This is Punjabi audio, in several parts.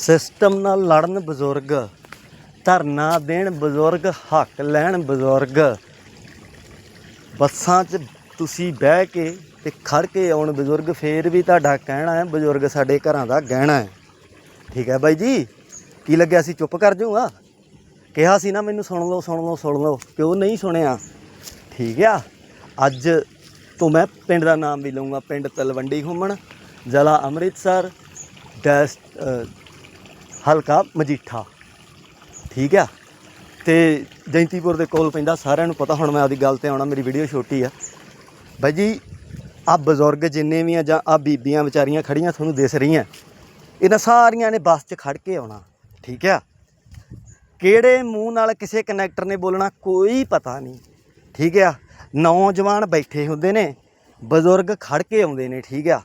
ਸਿਸਟਮ ਨਾਲ ਲੜਨ ਬਜ਼ੁਰਗ, ਧਰਨਾ ਦੇਣ ਬਜ਼ੁਰਗ, ਹੱਕ ਲੈਣ ਬਜ਼ੁਰਗ। ਬੱਸਾਂ 'ਚ ਤੁਸੀਂ ਬਹਿ ਕੇ ਤੇ ਖੜ ਕੇ ਆਉਣ ਬਜ਼ੁਰਗ, ਫੇਰ ਵੀ ਤੁਹਾਡਾ ਕਹਿਣਾ ਹੈ, ਬਜ਼ੁਰਗ ਸਾਡੇ ਘਰਾਂ ਦਾ ਗਹਿਣਾ ਹੈ। ਠੀਕ ਹੈ ਬਾਈ ਜੀ? ਕੀ ਲੱਗਿਆ ਸੀ? ਚੁੱਪ ਕਰ ਜਾਊਗਾ? ਕਿਹਾ ਸੀ ਨਾ ਮੈਨੂੰ, ਸੁਣ ਲਓ ਸੁਣ ਲਓ ਸੁਣ ਲਓ, ਕਿਉਂ ਨਹੀਂ ਸੁਣਿਆ? ਠੀਕ ਆ। ਅੱਜ ਤੋਂ ਮੈਂ ਪਿੰਡ ਦਾ ਨਾਮ ਵੀ ਲਵਾਂਗਾ ਪਿੰਡ ਤਲਵੰਡੀ ਘੁੰਮਣ, ਜ਼ਿਲ੍ਹਾ ਅੰਮ੍ਰਿਤਸਰ, ਡੈਸ ਹਲਕਾ ਮਜੀਠਾ। ਠੀਕ ਆ? ਤੇ ਜੈਂਤੀਪੁਰ ਦੇ ਕੋਲ ਪੈਂਦਾ, ਸਾਰਿਆਂ ਨੂੰ ਪਤਾ, ਹੁਣ ਮੈਂ ਆਪਦੀ ਗੱਲ ਤੇ ਆਉਣਾ, ਮੇਰੀ ਵੀਡੀਓ ਛੋਟੀ ਆ। ਬਾਈ ਜੀ ਆ ਬਜ਼ੁਰਗ ਜਿੰਨੇ ਵੀ ਆ ਜਾਂ ਆ ਬੀਬੀਆਂ, ਵਿਚਾਰੀਆਂ ਖੜੀਆਂ ਤੁਹਾਨੂੰ ਦਿਸ ਰਹੀਆਂ, ਇਹਨਾਂ ਸਾਰੀਆਂ ਨੇ ਬੱਸ 'ਚ ਖੜ ਕੇ ਆਉਣਾ, ਠੀਕ ਆ? ਕਿਹੜੇ ਮੂੰਹ ਨਾਲ ਕਿਸੇ ਕਨੈਕਟਰ ਨੇ ਬੋਲਣਾ, ਕੋਈ ਪਤਾ ਨਹੀਂ, ਠੀਕ ਆ? ਨੌਜਵਾਨ ਬੈਠੇ ਹੁੰਦੇ ਨੇ, ਬਜ਼ੁਰਗ ਖੜ ਕੇ ਆਉਂਦੇ ਨੇ, ਠੀਕ ਆ?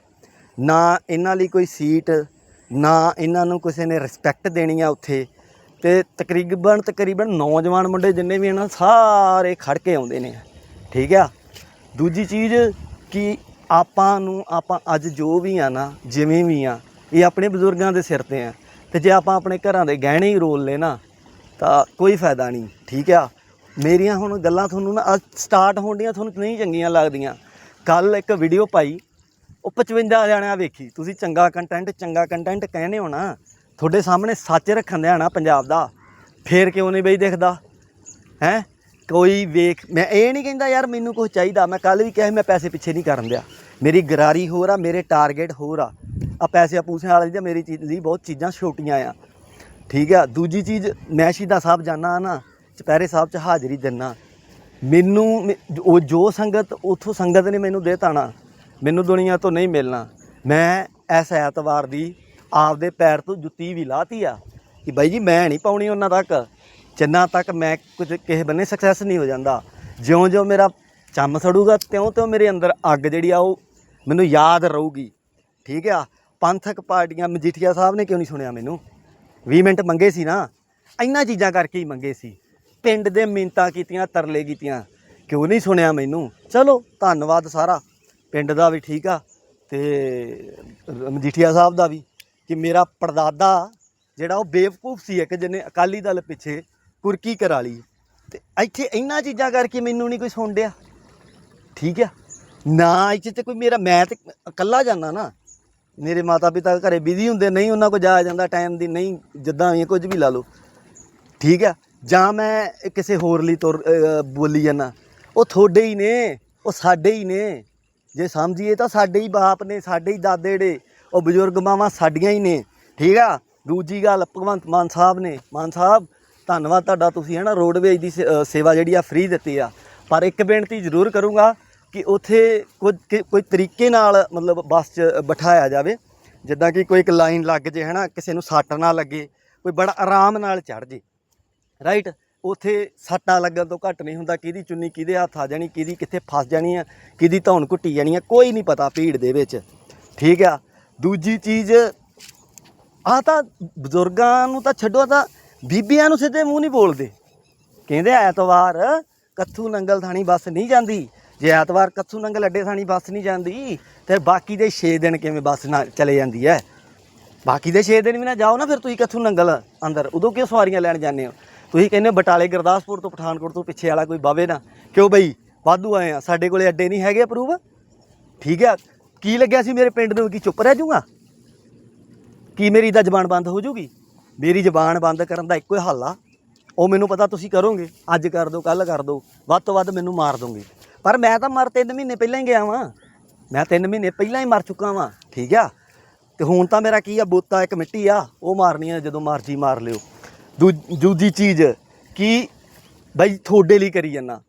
ਨਾ ਇਹਨਾਂ ਲਈ ਕੋਈ ਸੀਟ ਨਾ ਇਹਨਾਂ ਨੂੰ ਕਿਸੇ ਨੇ ਰਿਸਪੈਕਟ ਦੇਣੀ ਆ ਉੱਥੇ। ਤੇ ਤਕਰੀਬਨ ਤਕਰੀਬਨ ਨੌਜਵਾਨ ਮੁੰਡੇ ਜਿੰਨੇ ਵੀ ਇਹਨਾਂ ਸਾਰੇ ਖੜ ਕੇ ਆਉਂਦੇ ਨੇ। ਠੀਕ ਆ? ਦੂਜੀ ਚੀਜ਼ ਕਿ ਆਪਾਂ ਨੂੰ, ਆਪਾਂ ਅੱਜ ਜੋ ਵੀ ਆ ਨਾ, ਜਿਵੇਂ ਵੀ ਆ, ਇਹ ਆਪਣੇ ਬਜ਼ੁਰਗਾਂ ਦੇ ਸਿਰ ਤੇ ਆ। ਤੇ ਜੇ ਆਪਾਂ ਆਪਣੇ ਘਰਾਂ ਦੇ ਗਹਿਣੇ ਹੀ ਰੋਲ ਲੈ ਨਾ, ਤਾਂ ਕੋਈ ਫਾਇਦਾ ਨਹੀਂ। ਠੀਕ ਆ? ਮੇਰੀਆਂ ਹੁਣ ਗੱਲਾਂ ਤੁਹਾਨੂੰ ਨਾ ਸਟਾਰਟ ਹੋਣੀਆਂ ਤੁਹਾਨੂੰ ਨਹੀਂ ਚੰਗੀਆਂ ਲੱਗਦੀਆਂ। ਕੱਲ ਇੱਕ ਵੀਡੀਓ ਪਾਈ ਉਹ 55 ਜਾਣਿਆਂ ਵੇਖੀ। ਤੁਸੀਂ ਚੰਗਾ ਕੰਟੈਂਟ ਚੰਗਾ ਕੰਟੈਂਟ ਕਹਿੰਦੇ ਹੋ ਨਾ, ਤੁਹਾਡੇ ਸਾਹਮਣੇ ਸੱਚ ਰੱਖਣ ਦਿਆ ਨਾ ਪੰਜਾਬ ਦਾ, ਫੇਰ ਕਿਉਂ ਨਹੀਂ ਬਈ ਦੇਖਦਾ? ਹੈ? ਕੋਈ ਵੇਖ, ਮੈਂ ਇਹ ਨਹੀਂ ਕਹਿੰਦਾ ਯਾਰ ਮੈਨੂੰ ਕੁਝ ਚਾਹੀਦਾ, ਮੈਂ ਕੱਲ ਵੀ ਕਿਹਾ ਮੈਂ ਪੈਸੇ ਪਿੱਛੇ ਨਹੀਂ ਕਰਨ ਦਿਆ। ਮੇਰੀ ਗਰਾਰੀ ਹੋਰ ਆ, ਮੇਰੇ ਟਾਰਗੇਟ ਹੋਰ ਆ। ਆ ਪੈਸੇ ਪੂਸਿਆਂ ਵਾਲੇ ਦੀ ਮੇਰੀ ਚੀਜ਼ ਲਈ ਬਹੁਤ ਚੀਜ਼ਾਂ ਛੋਟੀਆਂ ਆ। ਠੀਕ ਆ? ਦੂਜੀ ਚੀਜ਼, ਮੈਂ ਸ਼ਹੀਦਾਂ ਸਾਹਿਬ ਜਾਣਾ ਨਾ, ਚੁਪਹਿਰੇ ਸਾਹਿਬ 'ਚ ਹਾਜ਼ਰੀ ਦਿੰਨਾ। ਮੈਨੂੰ, ਮੇ- ਉਹ ਜੋ ਸੰਗਤ, ਉਥੋਂ ਸੰਗਤ ਨੇ ਮੈਨੂੰ ਦੇ ਤਾਣਾ ਮੈਨੂੰ ਦੁਨੀਆ ਤੋਂ ਨਹੀਂ ਮਿਲਣਾ। ਮੈਂ ਇਸ ਐਤਵਾਰ ਦੀ ਆਪਦੇ ਪੈਰ ਤੋਂ ਜੁੱਤੀ ਵੀ ਲਾਤੀ ਆ ਕਿ ਬਾਈ ਜੀ ਮੈਂ ਨਹੀਂ ਪਾਉਣੀ ਉਹਨਾਂ ਤੱਕ। ਜਿੰਨਾ ਤੱਕ ਮੈਂ ਕੁਝ ਕਿਸੇ ਬੰਨੇ ਸਕਸੈਸ ਨਹੀਂ ਹੋ ਜਾਂਦਾ। ਜਿਉਂ-ਜਿਉਂ ਮੇਰਾ ਚੰਮ ਸੜੂਗਾ, ਤਿਉਂ-ਤਿਉਂ ਮੇਰੇ ਅੰਦਰ ਅੱਗ ਜਿਹੜੀ ਆ ਉਹ ਮੈਨੂੰ ਯਾਦ ਰਹੂਗੀ। ਠੀਕ ਆ? ਪੰਥਕ ਪਾਰਟੀਆਂ ਮਜੀਠੀਆ ਸਾਹਿਬ ਨੇ ਕਿਉਂ ਨਹੀਂ ਸੁਣਿਆ ਮੈਨੂੰ? 20 ਮਿੰਟ ਮੰਗੇ ਸੀ ਨਾ। ਇੰਨਾ ਚੀਜ਼ਾਂ ਕਰਕੇ ਹੀ ਮੰਗੇ ਸੀ। ਪਿੰਡ ਦੇ ਮਿੰਤਾ ਕੀਤੀਆਂ, ਤਰਲੇ ਕੀਤੀਆਂ। ਕਿਉਂ ਨਹੀਂ ਸੁਣਿਆ ਮੈਨੂੰ? ਚਲੋ, ਧੰਨਵਾਦ ਸਾਰਾ। ਪਿੰਡ ਦਾ ਵੀ ਠੀਕ ਆ ਤੇ ਮਜੀਠੀਆ ਸਾਹਿਬ ਦਾ ਵੀ ਕਿ ਮੇਰਾ ਪੜਦਾਦਾ ਜਿਹੜਾ ਉਹ ਬੇਵਕੂਫ ਸੀ ਇੱਕ ਜਿਹਨੇ ਅਕਾਲੀ ਦਲ ਪਿੱਛੇ ਕੁਰਕੀ ਕਰਾ ਲਈ। ਤੇ ਇੱਥੇ ਇੰਨਾ ਚੀਜ਼ਾਂ ਕਰਕੇ ਮੈਨੂੰ ਨਹੀਂ ਕੋਈ ਸੁਣ ਡਿਆ। ਠੀਕ ਆ? ਨਾ ਇੱਥੇ ਤੇ ਕੋਈ ਮੇਰਾ ਮੈਂ ਤੇ ਇਕੱਲਾ ਜਾਣਾ ਨਾ। ਮੇਰੇ ਮਾਤਾ ਪਿਤਾ ਘਰੇ ਬਿਜ਼ੀ ਹੁੰਦੇ, ਨਹੀਂ ਉਹਨਾਂ ਕੋ ਜਾਇਆ ਜਾਂਦਾ ਟਾਈਮ ਦੀ, ਨਹੀਂ ਜਿੱਦਾਂ ਵੀ ਕੁਝ ਵੀ ਲਾ ਲਓ। ਠੀਕ ਆ? ਜਾਂ ਮੈਂ ਕਿਸੇ ਹੋਰ ਲਈ ਤੁਰ ਬੋਲੀ ਜਾਂਦਾ। ਉਹ ਤੁਹਾਡੇ ਹੀ ਨੇ, ਉਹ ਸਾਡੇ ਹੀ ਨੇ। ਜੇ ਸਮਝੀਏ ਤਾਂ ਸਾਡੇ ਹੀ ਬਾਪ ਨੇ, ਸਾਡੇ ਹੀ ਦਾਦੇ ਜਿਹੜੇ ਉਹ ਬਜ਼ੁਰਗ ਮਾਵਾਂ ਸਾਡੀਆਂ ਹੀ ਨੇ। ਠੀਕ ਆ? ਦੂਜੀ ਗੱਲ, ਭਗਵੰਤ ਮਾਨ ਸਾਹਿਬ ਨੇ। ਮਾਨ ਸਾਹਿਬ, ਧੰਨਵਾਦ ਤੁਹਾਡਾ ਤੁਸੀਂ ਹੈ ਨਾ ਰੋਡਵੇਜ ਦੀ ਸੇ- ਸੇਵਾ ਜਿਹੜੀ ਆ ਫ੍ਰੀ ਦਿੱਤੀ ਆ। ਪਰ ਇੱਕ ਬੇਨਤੀ ਜ਼ਰੂਰ ਕਰੂੰਗਾ ਕਿ ਉਥੇ ਕੁਝ, ਕਿ- ਕੋਈ ਤਰੀਕੇ ਨਾਲ ਮਤਲਬ ਬੱਸ 'ਚ ਬਿਠਾਇਆ ਜਾਵੇ। ਜਿੱਦਾਂ ਕਿ ਕੋਈ ਇੱਕ ਲਾਈਨ ਲੱਗ ਜੇ ਹੈ ਨਾ ਕਿਸੇ ਨੂੰ ਸੱਟ ਨਾ ਲੱਗੇ, ਕੋਈ ਬੜਾ ਆਰਾਮ ਨਾਲ ਚੜ ਜੇ। ਰਾਈਟ ਉਥੇ ਸੱਟਾਂ ਲੱਗਣ ਤੋਂ ਘੱਟ ਨਹੀਂ ਹੁੰਦਾ, ਕਿਹਦੀ ਚੁੰਨੀ ਕਿਹਦੇ ਹੱਥ ਆ ਜਾਣੀ, ਕਿਹਦੀ ਕਿੱਥੇ ਫਸ ਜਾਣੀ ਆ, ਕਿਹਦੀ ਧੌਣ ਘੁੱਟੀ ਜਾਣੀ ਆ, ਕੋਈ ਨਹੀਂ ਪਤਾ ਭੀੜ ਦੇ ਵਿੱਚ। ਠੀਕ ਆ? ਦੂਜੀ ਚੀਜ਼ ਆ ਤਾਂ ਬਜ਼ੁਰਗਾਂ ਨੂੰ ਤਾਂ ਛੱਡੋ ਤਾਂ ਬੀਬੀਆਂ ਨੂੰ ਸਿੱਧੇ ਮੂੰਹ ਨਹੀਂ ਬੋਲਦੇ। ਕਹਿੰਦੇ ਐਤਵਾਰ ਕੱਥੂ ਨੰਗਲ ਥਾਣੀ ਬੱਸ ਨਹੀਂ ਜਾਂਦੀ। ਜੇ ਐਤਵਾਰ ਕੱਥੂ ਨੰਗਲ ਅੱਡੇ ਥਾਣੀ ਬੱਸ ਨਹੀਂ ਜਾਂਦੀ, ਤੇ ਬਾਕੀ ਦੇ 6 ਦਿਨ ਕਿਵੇਂ ਬੱਸ ਨਾ ਚਲੇ ਜਾਂਦੀ ਹੈ ਬਾਕੀ ਦੇ 6 ਦਿਨ ਵੀ ਨਾ ਜਾਓ ਨਾ ਫਿਰ ਤੁਸੀਂ ਕੱਥੂ ਨੰਗਲ ਅੰਦਰ, ਉਦੋਂ ਕਿਉਂ ਸਵਾਰੀਆਂ ਲੈਣ ਜਾਂਦੇ ਹੋ? ਤੁਸੀਂ ਕਹਿੰਦੇ ਹੋ ਬਟਾਲੇ ਗੁਰਦਾਸਪੁਰ ਤੋਂ ਪਠਾਨਕੋਟ ਤੋਂ ਪਿੱਛੇ ਵਾਲਾ ਕੋਈ ਬਾਵੇ ਨਾ। ਕਿਉਂ ਬਈ? ਵਾਧੂ ਆਏ ਆ। ਸਾਡੇ ਕੋਲੇ ਅੱਡੇ ਨਹੀਂ ਹੈਗੇ ਅਪਰੂਵ ਠੀਕ ਆ। ਕੀ ਲੱਗਿਆ ਸੀ ਮੇਰੇ ਪਿੰਡ ਨੂੰ? ਕੀ ਚੁੱਪ ਰਹਿ ਜਾਊਗਾ? ਕੀ ਮੇਰੀ ਤਾਂ ਜ਼ਬਾਨ ਬੰਦ ਹੋ ਜੂਗੀ ਮੇਰੀ ਜ਼ਬਾਨ ਬੰਦ ਕਰਨ ਦਾ ਇੱਕੋ ਹੀ ਹੱਲ ਆ। ਉਹ ਮੈਨੂੰ ਪਤਾ ਤੁਸੀਂ ਕਰੋਗੇ। ਅੱਜ ਕਰ ਦਿਓ ਕੱਲ ਕਰ ਦਿਓ ਵੱਧ ਤੋਂ ਵੱਧ ਮੈਨੂੰ ਮਾਰ ਦੋਗੇ। ਪਰ ਮੈਂ ਤਾਂ ਮਰ 3 ਮਹੀਨੇ ਪਹਿਲਾਂ ਹੀ ਗਿਆ ਵਾਂ। ਮੈਂ 3 ਮਹੀਨੇ ਪਹਿਲਾਂ ਹੀ ਮਰ ਚੁੱਕਾ ਵਾਂ। ਠੀਕ ਆ। ਤੇ ਹੁਣ ਤਾਂ ਮੇਰਾ ਕੀ ਆ? ਬੋਤਾ ਇੱਕ ਮਿੱਟੀ ਆ। ਉਹ ਮਾਰਨੀ ਆ ਜਦੋਂ ਮਰਜ਼ੀ ਮਾਰ ਲਿਓ। ਦੂਜੀ ਚੀਜ਼ ਕਿ ਬਾਈ ਤੁਹਾਡੇ ਲਈ ਕਰੀ ਜਾਂਦਾ।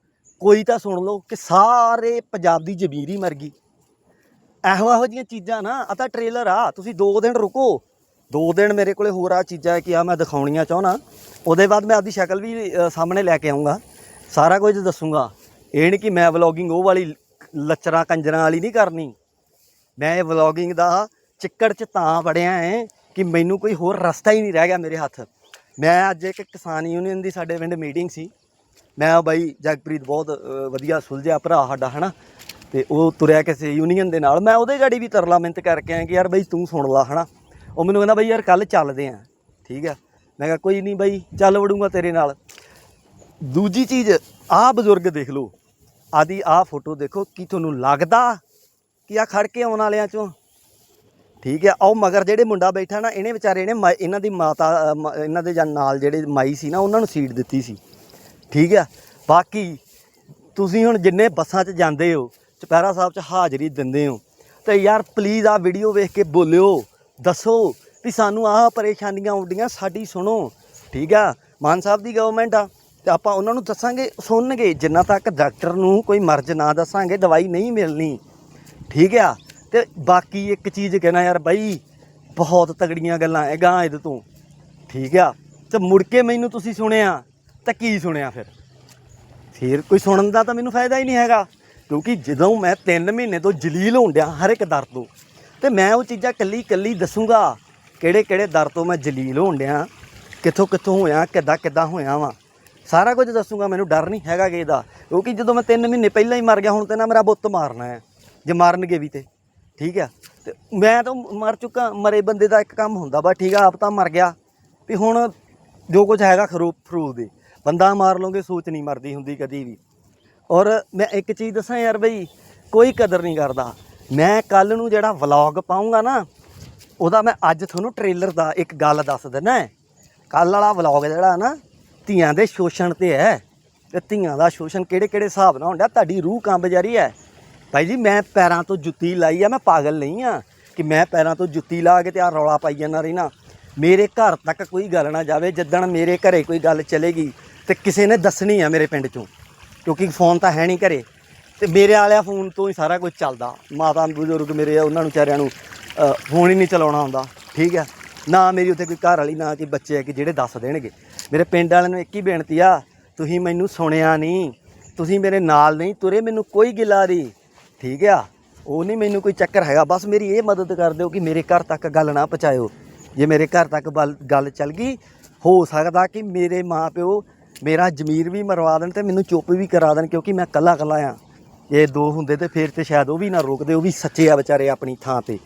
ਕੋਈ ਤਾਂ ਸੁਣ ਲਓ ਕਿ ਸਾਰੇ ਪੰਜਾਬ ਦੀ ਜ਼ਮੀਰ ਹੀ ਮਰ ਗਈ। ਇਹੋ ਇਹੋ ਜਿਹੀਆਂ ਚੀਜ਼ਾਂ ਨਾ ਆ ਤਾਂ ਟ੍ਰੇਲਰ ਆ, ਤੁਸੀਂ 2 ਦਿਨ ਰੁਕੋ। 2 ਦਿਨ ਮੇਰੇ ਕੋਲੇ ਹੋਰ ਆ ਚੀਜ਼ਾਂ ਹੈ ਕਿ ਆ ਮੈਂ ਦਿਖਾਉਣੀਆਂ ਚਾਹਣਾ ਉਹਦੇ ਬਾਅਦ ਮੈਂ ਆਪਦੀ ਸ਼ਕਲ ਵੀ ਸਾਹਮਣੇ ਲੈ ਕੇ ਆਉਂਗਾ ਸਾਰਾ ਕੁਝ ਦੱਸੂਗਾ। ਇਹ ਨਹੀਂ ਕਿ ਮੈਂ ਵਲੌਗਿੰਗ ਉਹ ਵਾਲੀ ਲੱਚਰਾਂ ਕੰਜਰਾਂ ਵਾਲੀ ਨਹੀਂ ਕਰਨੀ। ਮੈਂ ਇਹ ਵਲੌਗਿੰਗ ਦਾ ਚਿੱਕੜ ਚ ਤਾਂ ਵੜਿਆ ਹੈ ਕਿ ਮੈਨੂੰ ਕੋਈ ਹੋਰ ਰਸਤਾ ਹੀ ਨਹੀਂ ਰਹਿ ਗਿਆ ਮੇਰੇ ਹੱਥ। ਮੈਂ ਅੱਜ ਇੱਕ ਕਿਸਾਨ ਯੂਨੀਅਨ ਦੀ ਸਾਡੇ ਪਿੰਡ ਮੀਟਿੰਗ ਸੀ। ਮੈਂ ਬਾਈ, ਜਗਪ੍ਰੀਤ ਬਹੁਤ ਵਧੀਆ ਸੁਲਝਿਆ ਭਰਾ ਸਾਡਾ, ਹਨਾ? ਤੇ ਉਹ ਤੁਰਿਆ ਕਿਸੇ ਯੂਨੀਅਨ ਦੇ ਨਾਲ। ਮੈਂ ਉਹਦੇ ਗਾੜੀ ਵੀ ਤਰਲਾ ਮਿੰਤ ਕਰਕੇ ਆਇਆ ਕਿ ਯਾਰ ਬਈ ਤੂੰ ਸੁਣ ਲਾ, ਹਨਾ? ਉਹ ਮੈਨੂੰ ਕਹਿੰਦਾ ਬਾਈ ਯਾਰ ਕੱਲ ਚੱਲਦੇ ਆਂ। ਠੀਕ ਆ? ਮੈਂ ਕਿਹਾ ਕੋਈ ਨਹੀਂ ਬਾਈ, ਚੱਲ ਵੜੂੰਗਾ ਤੇਰੇ ਨਾਲ। ਦੂਜੀ ਚੀਜ਼ ਆਹ ਬਜ਼ੁਰਗ ਦੇਖ ਲਓ। ਆਦੀ ਆਹ ਫੋਟੋ ਦੇਖੋ, ਕੀ ਤੁਹਾਨੂੰ ਲੱਗਦਾ? ਕਿ ਆ ਖੜ ਕੇ ਆਉਣ ਵਾਲਿਆਂ ਚੋਂ? ਠੀਕ ਹੈ ਉਹ ਮਗਰ ਜਿਹੜੇ ਮੁੰਡਾ ਬੈਠਾ ਨਾ, ਇਹਨੇ ਵਿਚਾਰੇ ਨੇ ਮਾ- ਇਹਨਾਂ ਦੀ ਮਾਤਾ ਮ- ਇਹਨਾਂ ਦੇ ਜਾਂ ਨਾਲ ਜਿਹੜੇ ਮਾਈ ਸੀ ਨਾ, ਉਹਨਾਂ ਨੂੰ ਸੀਟ ਦਿੱਤੀ ਸੀ। ਠੀਕ ਹੈ, ਬਾਕੀ ਤੁਸੀਂ ਹੁਣ ਜਿੰਨੇ ਬੱਸਾਂ 'ਚ ਜਾਂਦੇ ਹੋ, ਚੁਪਹਿਰਾ ਸਾਹਿਬ 'ਚ ਹਾਜ਼ਰੀ ਦਿੰਦੇ ਹੋ, ਤੇ ਯਾਰ ਪਲੀਜ਼ ਆ ਵੀਡੀਓ ਵੇਖ ਕੇ ਬੋਲਿਓ, ਦੱਸੋ ਵੀ ਸਾਨੂੰ ਆਹ ਪਰੇਸ਼ਾਨੀਆਂ ਆਉਂਦੀਆਂ, ਸਾਡੀ ਸੁਣੋ। ਠੀਕ ਆ ਮਾਨ ਸਾਹਿਬ ਦੀ ਗਵਰਨਮੈਂਟ ਆ, ਤੇ ਆਪਾਂ ਉਹਨਾਂ ਨੂੰ ਦੱਸਾਂਗੇ, ਸੁਣਨਗੇ, ਜਿੰਨਾ ਤੱਕ ਡਾਕਟਰ ਨੂੰ ਕੋਈ ਮਰਜ਼ ਨਾ ਦੱਸਾਂਗੇ, ਦਵਾਈ ਨਹੀਂ ਮਿਲਣੀ। ਠੀਕ ਆ ਤੇ ਬਾਕੀ ਇੱਕ ਚੀਜ਼ ਕਹਿਣਾ ਯਾਰ ਬਾਈ, ਬਹੁਤ ਤਗੜੀਆਂ ਗੱਲਾਂ ਹੈਗਾ ਇਹਦੇ ਤੋਂ। ਠੀਕ ਆ? ਤੇ ਮੁੜ ਕੇ ਮੈਨੂੰ ਤੁਸੀਂ ਸੁਣਿਆ, ਤਾਂ ਕੀ ਸੁਣਿਆ ਫਿਰ? ਫਿਰ ਕੋਈ ਸੁਣਨ ਦਾ ਤਾਂ ਮੈਨੂੰ ਫਾਇਦਾ ਹੀ ਨਹੀਂ ਹੈਗਾ, ਕਿਉਂਕਿ ਜਦੋਂ ਮੈਂ 3 ਮਹੀਨੇ ਤੋਂ ਜਲੀਲ ਹੋਣ ਡਿਆ ਹਰ ਇੱਕ ਦਰ ਤੋਂ, ਤੇ ਮੈਂ ਉਹ ਚੀਜ਼ਾਂ ਕੱਲੀ ਕੱਲੀ ਦੱਸੂਗਾ, ਕਿਹੜੇ ਕਿਹੜੇ ਦਰ ਤੋਂ ਮੈਂ ਜਲੀਲ ਹੋਣ ਡਿਆ, ਕਿੱਥੋਂ ਕਿੱਥੋਂ ਹੋਇਆ, ਕਿੱਦਾਂ ਕਿੱਦਾਂ ਹੋਇਆ ਵਾਂ। ਸਾਰਾ ਕੁਝ ਦੱਸੂਗਾ, ਮੈਨੂੰ ਡਰ ਨਹੀਂ ਹੈਗਾ ਕਿ ਇਹਦਾ ਕਿਉਂਕਿ ਜਦੋਂ ਮੈਂ 3 ਮਹੀਨੇ ਪਹਿਲਾਂ ਹੀ ਮਰ ਗਿਆ, ਹੁਣ ਤੇ ਨਾ ਮੇਰਾ ਬੁੱਤ ਮਾਰਨਾ ਹੈ, ਜੇ ਮਾਰਨਗੇ ਵੀ ਤੇ। ਠੀਕ ਆ? ਤੇ ਮੈਂ ਤਾਂ ਮਰ ਚੁੱਕਾ, ਮਰੇ ਬੰਦੇ ਦਾ ਇੱਕ ਕੰਮ ਹੁੰਦਾ ਵਾ, ਠੀਕ ਆ? ਆਪ ਤਾਂ ਮਰ ਗਿਆ। ਵੀ ਹੁਣ ਜੋ ਕੁਝ ਹੈਗਾ ਖਰੂ ਫਰੂ ਦੇ। ਬੰਦਾ ਮਾਰ ਲਓਗੇ ਸੋਚ ਨਹੀਂ ਮਰਦੀ ਹੁੰਦੀ ਕਦੀ ਵੀ। ਔਰ ਮੈਂ ਇੱਕ ਚੀਜ਼ ਦੱਸਾਂ ਯਾਰ ਬਈ, ਕੋਈ ਕਦਰ ਨਹੀਂ ਕਰਦਾ। ਮੈਂ ਕੱਲ ਨੂੰ ਜਿਹੜਾ ਵਲੌਗ ਪਾਉਂਗਾ ਨਾ, ਉਹਦਾ ਮੈਂ ਅੱਜ ਤੁਹਾਨੂੰ ਟ੍ਰੇਲਰ ਦਾ ਇੱਕ ਗੱਲ ਦੱਸ ਦਿੰਦਾ ਕੱਲ ਵਾਲਾ ਵਲੌਗ ਜਿਹੜਾ ਨਾ, ਧੀਆਂ ਦੇ ਸ਼ੋਸ਼ਣ ਤੇ ਹੈ ਤੇ ਧੀਆਂ ਦਾ ਸ਼ੋਸ਼ਣ ਕਿਹੜੇ ਕਿਹੜੇ ਹਿਸਾਬ ਨਾਲ ਹੁੰਦਾ, ਤੁਹਾਡੀ ਰੂਹ ਕੰਬ ਜਾਰੀ ਹੈ ਭਾਈ ਜੀ, ਮੈਂ ਪੈਰਾਂ ਤੋਂ ਜੁੱਤੀ ਲਾਈ ਆ, ਮੈਂ ਪਾਗਲ ਨਹੀਂ ਆ ਕਿ ਮੈਂ ਪੈਰਾਂ ਤੋਂ ਜੁੱਤੀ ਲਾ ਕੇ ਤੇ ਆ ਰੌਲਾ ਪਾਈ ਜਾਂਦਾ ਰਹਿਣਾ ਮੇਰੇ ਘਰ ਤੱਕ ਕੋਈ ਗੱਲ ਨਾ ਜਾਵੇ, ਜਿੱਦਣ ਮੇਰੇ ਘਰੇ ਕੋਈ ਗੱਲ ਚਲੇਗੀ ਤੇ ਕਿਸੇ ਨੇ ਦੱਸਣੀ ਆ ਮੇਰੇ ਪਿੰਡ ਚੋਂ, ਕਿਉਂਕਿ ਫੋਨ ਤਾਂ ਹੈ ਨਹੀਂ ਘਰੇ। ਤੇ ਮੇਰੇ ਵਾਲਿਆ ਫੋਨ ਤੋਂ ਹੀ ਸਾਰਾ ਕੁਝ ਚੱਲਦਾ। ਮਾਤਾ ਬਜ਼ੁਰਗ ਮੇਰੇ ਆ, ਉਹਨਾਂ ਨੂੰ ਵਿਚਾਰਿਆਂ ਨੂੰ ਫੋਨ ਹੀ ਨਹੀਂ ਚਲਾਉਣਾ ਆਉਂਦਾ ਠੀਕ ਹੈ ਨਾ ਮੇਰੀ ਉੱਥੇ ਕੋਈ ਘਰ ਵਾਲੀ, ਨਾ ਕੋਈ ਬੱਚੇ ਹੈ ਕਿ ਜਿਹੜੇ ਦੱਸ ਦੇਣਗੇ। ਮੇਰੇ ਪਿੰਡ ਵਾਲਿਆਂ ਨੂੰ ਇੱਕ ਹੀ ਬੇਨਤੀ ਆ, ਤੁਸੀਂ ਮੈਨੂੰ ਸੁਣਿਆ ਨਹੀਂ, ਤੁਸੀਂ ਮੇਰੇ ਨਾਲ ਨਹੀਂ ਤੁਰੇ, ਮੈਨੂੰ ਕੋਈ ਗਿਲਾ ਨਹੀਂ। ਠੀਕ ਆ? ਉਹ ਨਹੀਂ ਮੈਨੂੰ ਕੋਈ ਚੱਕਰ ਹੈਗਾ। ਬਸ ਮੇਰੀ ਇਹ ਮਦਦ ਕਰ ਦਿਓ ਕਿ ਮੇਰੇ ਘਰ ਤੱਕ ਗੱਲ ਨਾ ਪਹੁੰਚਾਇਓ। ਜੇ ਮੇਰੇ ਘਰ ਤੱਕ ਬਲ- ਗੱਲ ਚੱਲ ਗਈ, ਹੋ ਸਕਦਾ ਕਿ ਮੇਰੇ ਮਾਪਿਓ ਮੇਰਾ ਜ਼ਮੀਰ ਵੀ ਮਰਵਾ ਦੇਣ ਤੇ ਮੈਨੂੰ ਚੁੱਪ ਵੀ ਕਰਾ ਦੇਣ, ਕਿਉਂਕਿ ਮੈਂ ਕੱਲਾ ਕੱਲਾ ਆ। ਇਹ ਦੋ ਹੁੰਦੇ ਤੇ ਫਿਰ ਤੇ ਸ਼ਾਇਦ ਉਹ ਵੀ ਨਾ ਰੋਕਦੇ, ਉਹ ਵੀ ਸੱਚੇ ਆ ਵਿਚਾਰੇ ਆਪਣੀ ਥਾਂ ਤੇ।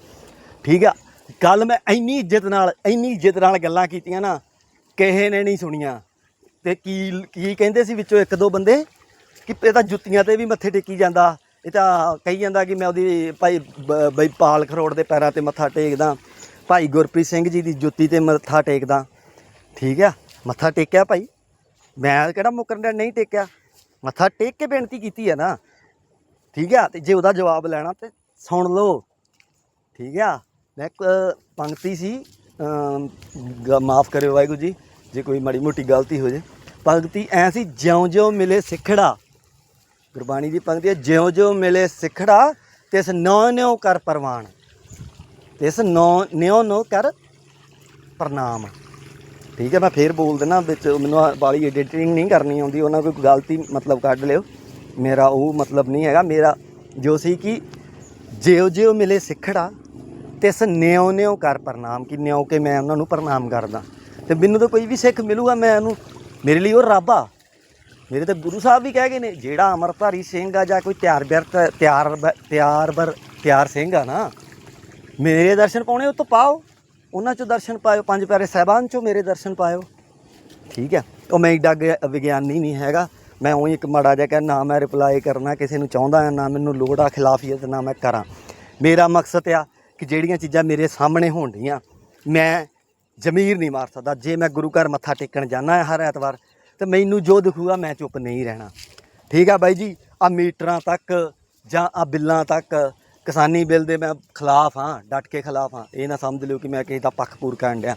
ਠੀਕ ਆ? ਕੱਲ ਮੈਂ ਇੰਨੀ ਇੱਜ਼ਤ ਨਾਲ, ਇੰਨੀ ਇੱਜ਼ਤ ਨਾਲ ਗੱਲਾਂ ਕੀਤੀਆਂ ਨਾ, ਕਿਸੇ ਨੇ ਨਹੀਂ ਸੁਣੀਆਂ। ਤੇ ਕੀ ਕੀ ਕਹਿੰਦੇ ਸੀ ਵਿੱਚੋਂ ਇੱਕ ਦੋ ਬੰਦੇ? ਕਿ ਇਹ ਤਾਂ ਜੁੱਤੀਆਂ ਤੇ ਵੀ ਮੱਥੇ ਟੇਕੀ ਜਾਂਦਾ। ਇਹ ਤਾਂ ਕਹੀ ਜਾਂਦਾ ਕਿ ਮੈਂ ਉਹਦੀ ਭਾਈ ਬ- ਬਈ ਪਾਲ ਖਰੋੜ ਦੇ ਪੈਰਾਂ ਤੇ ਮੱਥਾ ਟੇਕਦਾ। ਭਾਈ ਗੁਰਪ੍ਰੀਤ ਸਿੰਘ ਜੀ ਦੀ ਜੁੱਤੀ ਤੇ ਮੱਥਾ ਟੇਕਦਾ। ਠੀਕ ਆ? ਮੱਥਾ ਟੇਕਿਆ ਭਾਈ। ਮੈਂ ਕਿਹੜਾ ਮੁਕਰਨ ਦਾ ਨਹੀਂ ਟੇਕਿਆ। ਮੱਥਾ ਟੇਕ ਕੇ ਬੇਨਤੀ ਕੀਤੀ ਆ ਨਾ। ਠੀਕ ਆ? ਤੇ ਜੇ ਉਹਦਾ ਜਵਾਬ ਲੈਣਾ ਤੇ ਸੁਣ ਲਓ। ਠੀਕ ਆ? ਮੈਂ ਇੱਕ ਪੰਕਤੀ ਸੀ ਮਾਫ ਕਰਿਓ ਵਾਹਿਗੁਰੂ ਜੀ, ਜੇ ਕੋਈ ਮਾੜੀ ਮੋਟੀ ਗਲਤੀ ਹੋ ਜੇ। ਪੰਕਤੀ ਐ ਸੀ ਜਿਉਂ ਜਿਉਂ ਮਿਲੇ ਸਿੱਖੜਾ। ਗੁਰਬਾਣੀ ਦੀ ਪੰਕਤੀ ਹੈ, ਜਿਉਂ ਜਿਉਂ ਮਿਲੇ ਸਿੱਖੜਾ, ਤਿਸ ਨੌ ਨਿਉ ਕਰ ਪ੍ਰਵਾਨ ਤਿਸ ਨੌ ਨਿਉ ਨੋ ਕਰ ਪ੍ਰਣਾਮ। ਠੀਕ ਹੈ, ਮੈਂ ਫੇਰ ਬੋਲ ਦਿੰਦਾ ਵਿੱਚ, ਮੈਨੂੰ ਬਾਲੀ ਐਡੀਟਿੰਗ ਨਹੀਂ ਕਰਨੀ ਆਉਂਦੀ, ਉਹਨਾਂ ਕੋਈ ਗਲਤੀ ਮਤਲਬ ਕੱਢ ਲਿਓ। ਮੇਰਾ ਉਹ ਮਤਲਬ ਨਹੀਂ ਹੈਗਾ, ਮੇਰਾ ਜੋ ਸੀ ਕਿ ਜਿਉ ਜਿਉ ਮਿਲੇ ਸਿੱਖੜਾ, ਤਿਸ ਨਿਉ ਨਿਉ ਕਰ ਪ੍ਰਣਾਮ, ਕਿ ਨਿਉ ਕੇ ਮੈਂ ਉਹਨਾਂ ਨੂੰ ਪ੍ਰਣਾਮ ਕਰਦਾ। ਤੇ ਮੈਨੂੰ ਤਾਂ ਕੋਈ ਵੀ ਸਿੱਖ ਮਿਲੂਗਾ, ਮੈਂ ਉਹਨੂੰ, ਮੇਰੇ ਲਈ ਉਹ ਰੱਬ ਆ। ਮੇਰੇ ਤਾਂ ਗੁਰੂ ਸਾਹਿਬ ਵੀ ਕਹਿ ਗਏ ਨੇ ਜਿਹੜਾ ਅਮਰਧਾਰੀ ਸਿੰਘ ਆ ਜਾਂ ਕੋਈ ਤਿਆਰ ਬਿਰਤ ਤਿਆਰ ਬ- ਤਿਆਰ ਬਰ ਤਿਆਰ ਸਿੰਘ ਆ ਨਾ ਮੇਰੇ ਦਰਸ਼ਨ ਪਾਉਣੇ ਉਹ ਤੋਂ ਪਾਓ। ਉਹਨਾਂ ਚੋਂ ਦਰਸ਼ਨ ਪਾਇਓ ਪੰਜ ਪਿਆਰੇ ਸਾਹਿਬਾਨ ਚੋਂ ਮੇਰੇ ਦਰਸ਼ਨ ਪਾਇਓ। ਠੀਕ ਹੈ ਉਹ ਮੈਂ ਏਡਾ ਵਿਗਿਆਨੀ ਨਹੀਂ ਹੈਗਾ। ਮੈਂ ਉਹੀ ਇੱਕ ਮਾੜਾ ਜਿਹਾ ਕਹਿ ਨਾ ਮੈਂ ਰਿਪਲਾਈ ਕਰਨਾ ਕਿਸੇ ਨੂੰ ਚਾਹੁੰਦਾ ਹਾਂ, ਨਾ ਮੈਨੂੰ ਲੋੜ ਆ ਖਿਲਾਫੀਅਤ ਨਾ ਮੈਂ ਕਰਾਂ। ਮੇਰਾ ਮਕਸਦ ਆ ਕਿ ਜਿਹੜੀਆਂ ਚੀਜ਼ਾਂ ਮੇਰੇ ਸਾਹਮਣੇ ਹੋਣਗੀਆਂ ਮੈਂ ਜ਼ਮੀਰ ਨਹੀਂ ਮਾਰ ਸਕਦਾ। ਜੇ ਮੈਂ ਗੁਰੂ ਘਰ ਮੱਥਾ ਟੇਕਣ ਜਾਣਾ ਹੈ ਹਰ ਐਤਵਾਰ ਤੇ ਮੈਨੂੰ ਜੋ ਦਿਖੂਗਾ ਮੈਂ ਚੁੱਪ ਨਹੀਂ ਰਹਿਣਾ। ਠੀਕ ਆ ਬਾਈ ਜੀ ਆ ਮੀਟਰਾਂ ਤੱਕ ਜਾਂ ਆ ਬਿੱਲਾਂ ਤੱਕ ਕਿਸਾਨੀ ਬਿੱਲ ਦੇ ਮੈਂ ਖਿਲਾਫ ਹਾਂ, ਡਟ ਕੇ ਖਿਲਾਫ ਹਾਂ। ਇਹ ਨਾ ਸਮਝ ਲਿਓ ਕਿ ਮੈਂ ਕਿਸੇ ਦਾ ਪੱਖ ਪੂਰ ਕਰਨ ਡਿਆ।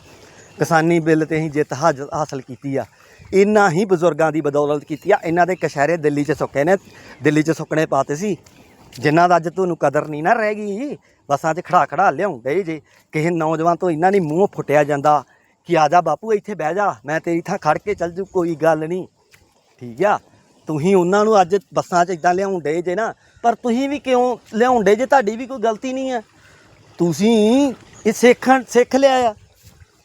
ਕਿਸਾਨੀ ਬਿੱਲ ਤੇ ਅਸੀਂ ਜਿੱਤ ਹਾਜ- ਹਾਸਲ ਕੀਤੀ ਆ। ਇਹਨਾਂ ਹੀ ਬਜ਼ੁਰਗਾਂ ਦੀ ਬਦੌਲਤ ਕੀਤੀ ਆ। ਇਹਨਾਂ ਦੇ ਕਸ਼ਹਿਰੇ ਦਿੱਲੀ 'ਚ ਸੁੱਕੇ ਨੇ, ਦਿੱਲੀ 'ਚ ਸੁੱਕਣੇ ਪਾਤੇ ਸੀ। ਜਿਨ੍ਹਾਂ ਦਾ ਅੱਜ ਤੁਹਾਨੂੰ ਕਦਰ ਨਹੀਂ ਨਾ ਰਹਿ ਗਈ। ਬਸਾਂ 'ਚ ਖੜਾ ਖੜਾ ਲਿਆਉਂਦੇ ਜੇ। ਕਿਸੇ ਨੌਜਵਾਨ ਤੋਂ ਇਹਨਾਂ ਨਹੀਂ ਮੂੰਹ ਫੁੱਟਿਆ ਜਾਂਦਾ। ਕਿ ਆ ਜਾ ਬਾਪੂ, ਇੱਥੇ ਬਹਿ ਜਾ, ਮੈਂ ਤੇਰੀ ਥਾਂ ਖੜ ਕੇ ਚੱਲ ਜੂ, ਕੋਈ ਗੱਲ ਨਹੀਂ। ਠੀਕ ਆ? ਤੁਸੀਂ ਉਹਨਾਂ ਨੂੰ ਅੱਜ ਬੱਸਾਂ 'ਚ ਇਦਾਂ ਲਿਆਉਂਦੇ ਜੇ ਨਾ, ਪਰ ਤੁਸੀਂ ਵੀ ਕਿਉਂ ਲਿਆਉਣ ਲਿਆਉਂਦੇ ਜੇ? ਤੁਹਾਡੀ ਵੀ ਕੋਈ ਗਲਤੀ ਨਹੀਂ ਹੈ ਤੁਸੀਂ ਇਹ ਸਿੱਖਣ, ਸਿੱਖ ਲਿਆ ਆ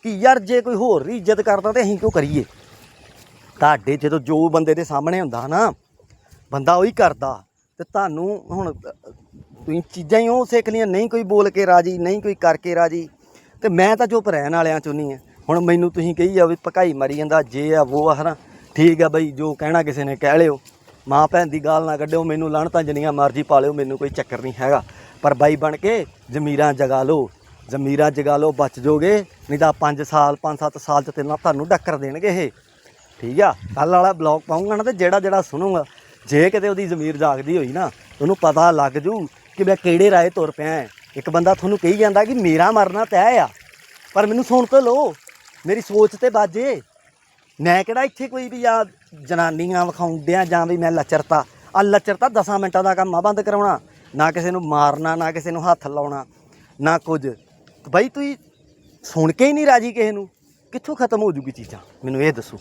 ਕਿ ਯਾਰ ਜੇ ਕੋਈ ਹੋਰ ਦੀ ਇੱਜ਼ਤ ਕਰਦਾ ਤੇ ਅਸੀਂ ਕਿਉਂ ਕਰੀਏ? ਤੁਹਾਡੇ ਜਦੋਂ ਜੋ ਬੰਦੇ ਦੇ ਸਾਹਮਣੇ ਹੁੰਦਾ ਨਾ, ਬੰਦਾ ਉਹੀ ਕਰਦਾ। ਤੇ ਤੁਹਾਨੂੰ ਹੁਣ, ਤੁਸੀਂ ਚੀਜ਼ਾਂ ਹੀ ਉਹ ਸਿੱਖ ਲਈਆਂ, ਨਹੀਂ ਕੋਈ ਬੋਲ ਕੇ ਰਾਜੀ, ਨਹੀਂ ਕੋਈ ਕਰਕੇ ਰਾਜੀ। ਤੇ ਮੈਂ ਤਾਂ ਚੁੱਪ ਰਹਿਣ ਵਾਲਿਆਂ ਚੋਂ ਨਹੀਂ ਆ। ਹੁਣ ਮੈਨੂੰ ਤੁਸੀਂ ਕਹੀ ਆ ਵੀ ਪਕਾਈ ਮਾਰੀ ਜਾਂਦਾ, ਜੇ ਆ ਉਹ ਆ ਹਨਾ। ਠੀਕ ਆ ਬਈ, ਜੋ ਕਹਿਣਾ ਕਿਸੇ ਨੇ ਕਹਿ ਲਿਓ। ਮਾਂ ਭੈਣ ਦੀ ਗਾਲ ਨਾ ਕੱਢਿਓ, ਮੈਨੂੰ ਲਾਹਣਤਾਂ ਜਿੰਨੀਆਂ ਮਰਜ਼ੀ ਪਾ ਲਿਓ, ਮੈਨੂੰ ਕੋਈ ਚੱਕਰ ਨਹੀਂ ਹੈਗਾ। ਪਰ ਬਾਈ ਬਣ ਕੇ ਜ਼ਮੀਰਾਂ ਜਗਾ ਲਓ। ਜ਼ਮੀਰਾਂ ਜਗਾ ਲਓ, ਬਚ ਜੋਗੇ, ਨਹੀਂ ਤਾਂ 5 ਸਾਲ 5-7 ਸਾਲ ਚ ਤੇ ਨਾ ਤੁਹਾਨੂੰ ਡੱਕਰ ਦੇਣਗੇ ਇਹ। ਠੀਕ ਆ? ਕੱਲ ਵਾਲਾ ਬਲੌਗ ਪਾਉਂਗਾ ਨਾ ਤੇ ਜਿਹੜਾ ਜਿਹੜਾ ਸੁਣੂਗਾ। ਜੇ ਕਿਤੇ ਉਹਦੀ ਜ਼ਮੀਰ ਜਾਗਦੀ ਹੋਈ ਨਾ, ਉਹਨੂੰ ਪਤਾ ਲੱਗ ਜੂ ਕਿ ਮੈਂ ਕਿਹੜੇ ਰਾਏ ਤੁਰ ਪਿਆ ਹਾਂ। ਇੱਕ ਬੰਦਾ ਤੁਹਾਨੂੰ ਕਹੀ ਜਾਂਦਾ ਕਿ ਮੇਰਾ ਮਰਨਾ ਤੈਅ ਆ, ਪਰ ਮੈਨੂੰ ਸੁਣ ਤਾਂ ਲਓ। ਮੇਰੀ ਸੋਚ ਤੇ ਬਾਜੇ। ਮੈਂ ਕਿਹੜਾ ਇੱਥੇ ਕੋਈ ਵੀ ਆ ਜਨਾਨੀਆਂ ਵਿਖਾਉਂਦਿਆਂ ਜਾਂ ਵੀ ਮੈਂ ਲੱਚਰਤਾ। ਆ ਲੱਚਰਤਾ 10 ਮਿੰਟਾਂ ਦਾ ਕੰਮ ਆ ਬੰਦ ਕਰਾਉਣਾ। ਨਾ ਕਿਸੇ ਨੂੰ ਮਾਰਨਾ, ਨਾ ਕਿਸੇ ਨੂੰ ਹੱਥ ਲਾਉਣਾ, ਨਾ ਕੁਝ। ਬਈ ਤੁਸੀਂ ਸੁਣ ਕੇ ਹੀ ਨਹੀਂ ਰਾਜੀ ਕਿਸੇ ਨੂੰ। ਕਿੱਥੋਂ ਖਤਮ ਹੋ ਜੂਗੀ ਚੀਜ਼ਾਂ? ਮੈਨੂੰ ਇਹ ਦੱਸੋ।